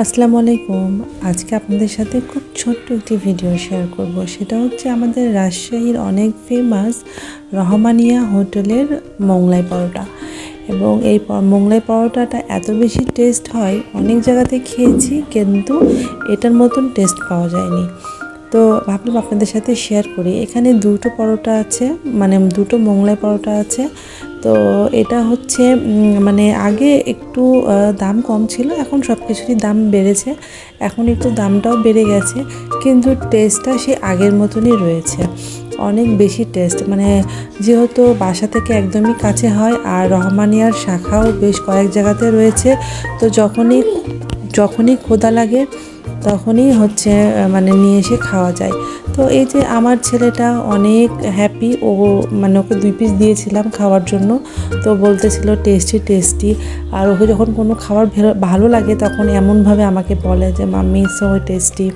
আসসালামু আলাইকুম। আজকে আপনাদের সাথে খুব ছোট্ট একটি ভিডিও শেয়ার করব। সেটা হচ্ছে আমাদের রাজশাহীর অনেক ফেমাস রহমানিয়া হোটেলের মোংলাই পরোটা। এবং এই মোংলাই পরোটাটা এত বেশি টেস্ট হয়, অনেক জায়গাতে খেয়েছি কিন্তু এটার মতন টেস্ট পাওয়া যায়নি। তো ভাবলাম আপনাদের সাথে শেয়ার করি। এখানে দুটো পরোটা আছে মানে দুটো মোংলাই পরোটা আছে তো এটা হচ্ছে মানে আগে একটু দাম কম ছিল, এখন সব কিছুরই দাম বেড়েছে। এখন একটু দামটাও বেড়ে গেছে, কিন্তু টেস্টটা সে আগের মতনই রয়েছে। অনেক বেশি টেস্ট মানে যেহেতু বাসা থেকে একদমই কাছে হয়, আর রহমানিয়ার শাখাও বেশ কয়েক জায়গাতে রয়েছে, তো যখনই যখনই ক্ষুধা লাগে তখনই হচ্ছে মানে নিয়ে এসে খাওয়া যায়। তো এই যে আমার ছেলেটা অনেক হ্যাপি ও মানে ওকে দুই পিস দিয়েছিলাম খাওয়ার জন্য। তো বলতেছিল টেস্টি টেস্টি আর ওকে যখন কোনো খাবার ভালো লাগে, তখন এমনভাবে আমাকে বলে যে মাম্মি সো টেস্টি